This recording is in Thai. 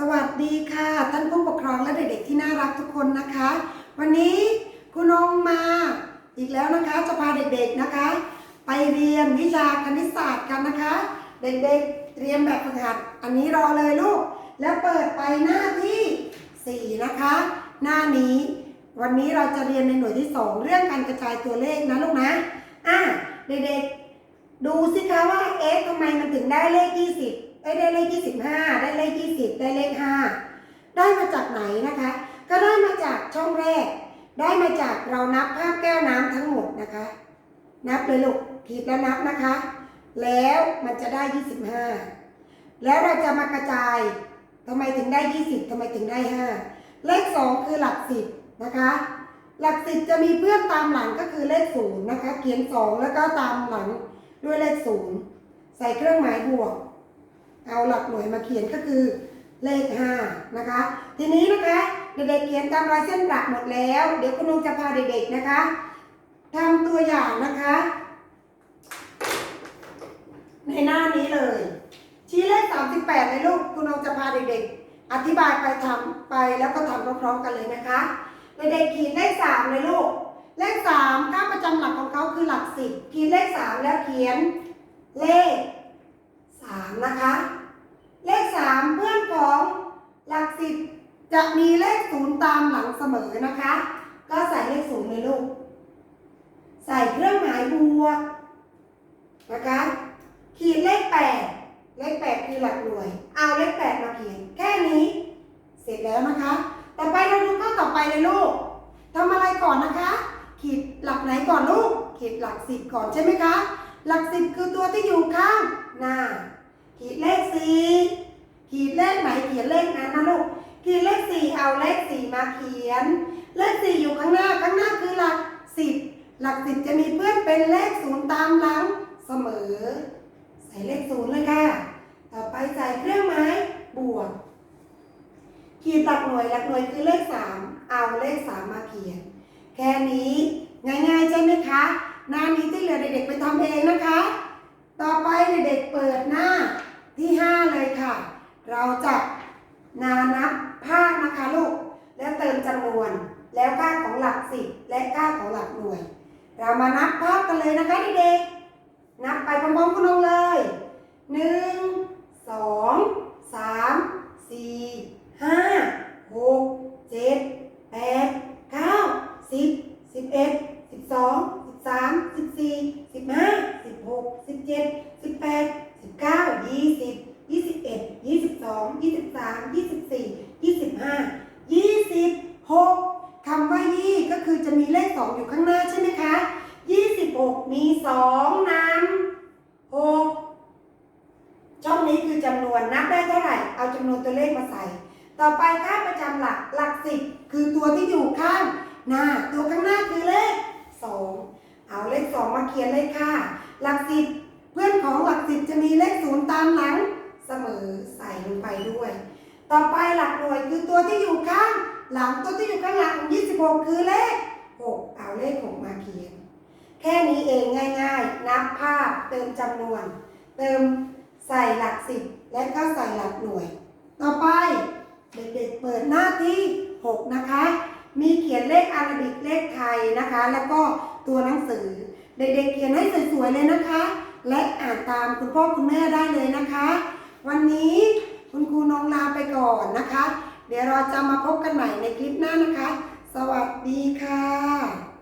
สวัสดีค่ะ ท่านผู้ปกครองและเด็กๆที่น่ารักทุกคนนะคะ วันนี้คุณองมาอีกแล้วนะคะจะพาเด็กๆนะคะ ไปเรียนวิชาคณิตศาสตร์กันนะคะ เด็กๆเตรียมแบบฝึกหัด อันนี้รอเลยลูก แล้วเปิดไปหน้าที่ 4 นะคะ หน้านี้ วันนี้เราจะเรียนในหน่วยที่ 2 เรื่องการกระจายตัวเลขนะลูกนะอะเด็กๆ ดูสิคะว่าเอ๊ะทำไมมันถึงได้เลข 20 ได้ได้เลข25ได้เลข20ได้เลข5ได้มาจากไหนนะคะ ก็ได้มาจากช่องแรก ได้มาจากเรานับภาพแก้วน้ำทั้งหมดนะคะ นับเลยลูกขีดแล้วนับนะคะ แล้วมันจะได้25แล้วเราจะมากระจายทำไมถึงได้20ทำไมถึงได้5เลข2คือหลัก10นะคะ หลัก10จะมีเพื่อนตามหลังก็คือเลข0นย์นะคะ เขียน2แล้วก็ตามหลังด้วยเลข0ใส่เครื่องหมายบวก เอาหลักหน่วยมาเขียนก็คือเลข5นะคะ ทีนี้นะคะเด็กๆเขียนตามรอยเส้นประหมดแล้ว เดี๋ยวคุณลุงจะพาเด็กๆนะคะทำตัวอย่างนะคะ ในหน้านี้เลย ชี้เลข 38เลยลูกคุณลุงจะพาเด็กๆ อธิบายไปทำไปแล้วก็ทำพร้อมๆกันเลยนะคะเด็กๆขีดเลข3เลยลูกเลข3ค่าประจำหลักของเขาคือหลัก10ขีดเลข3แล้วเขียนเลข 3นะคะ เลข3เพื่อนของหลัก10จะมีเลข0ตามหลังเสมอนะคะ ก็ใส่เลข0เลยลูก ใส่เครื่องหมายบวกนะคะ ขีดเลข8เลข8คือหลักหน่วย เอาเลข8มาเขียนแค่นี้ เสร็จแล้วนะคะ ต่อไปเราดูข้อต่อไปเลยลูกทำอะไรก่อนนะคะ ขีดหลักไหนก่อนลูก ขีดหลักสิบก่อนใช่ไหมคะ หลักสิบคือตัวที่อยู่ข้างหน้า ขีดเลขสี่ขีดเลขไหนเขียนเลขนั้นนะลูก ขีดเลขสี่เอาเลขสี่มาเขียน เลขสี่อยู่ข้างหน้าข้างหน้าคือหลักสิบหลักสิบจะมีเพื่อนเป็นเลขศูนย์ตามหลังเสมอ ใส่เลขศูนย์เลยค่ะ ต่อไปใส่เครื่องหมายบวก ขีดหลักหน่วยหลักหน่วยคือเลข3เอาเลข3มาเขียน แค่นี้ง่ายๆใช่ไหมคะหน้านี้ที่เหลือเด็กๆไปทำเองนะคะ ต่อไปเด็กๆเปิดหน้าที่ 5 เลยค่ะ เราจะนานับภาคนะคะลูก แล้วเติมจำนวน แล้วค่าของหลักสิบและค่าของหลักหน่วย เรามานับภาพกันเลยนะคะเด็กๆ นับไปพร้อมๆกันลงเลยหนึ่งสองสามสี่ห้าหกเจ็ดแปดเก้าสิบสิบเอ็ดสิบสองสิบสามสิบสี่สิบห้าสิบหกสิบเจ็ดสิบแปดสิบเก้ายี่สิบยี่สิบเอ็ดยี่สิบสองยี่สิบสามยี่สิบสี่ยี่สิบห้ายี่สิบหกคำว่ายี่ก็คือจะมีเลข สองอยู่ข้างหน้าใช่ไหมคะยี่สิบหกมีสองนำหกช่องนี้คือจำนวนนับได้เท่าไหร่ เอาจำนวนตัวเลขมาใส่ ต่อไปค่าประจำหลักหลักสิบคือตัวที่อยู่ข้างหน้า ตัวข้างหน้าคือเลขสองเอาเลขสองมาเขียนเลยค่ะ หลักสิบเพื่อนของหลักสิบจะมีเลขศูนย์ตามหลังเสมอใส่ลงไปด้วย ต่อไปหลักหน่วยคือตัวที่อยู่ข้าง หลังตัวที่อยู่ข้างหลังของ26 คือเลข เลข6มาเขียน แค่นี้เองง่าย ๆ นับภาพเติมจำนวน เติมใส่หลักสิบและก็ใส่หลักหน่วย ต่อไปเด็กๆเปิดหน้าที่ 6 นะคะ มีเขียนเลขอาราบิกเลขไทยนะคะ แล้วก็ตัวหนังสือ เด็กๆเขียนให้สวยๆเลยนะคะ และอ่านตามคุณพ่อคุณแม่ได้เลยนะคะ วันนี้คุณครูนงลาไปก่อนนะคะ เดี๋ยวเราจะมาพบกันใหม่ในคลิปหน้านะคะ สวัสดีค่ะ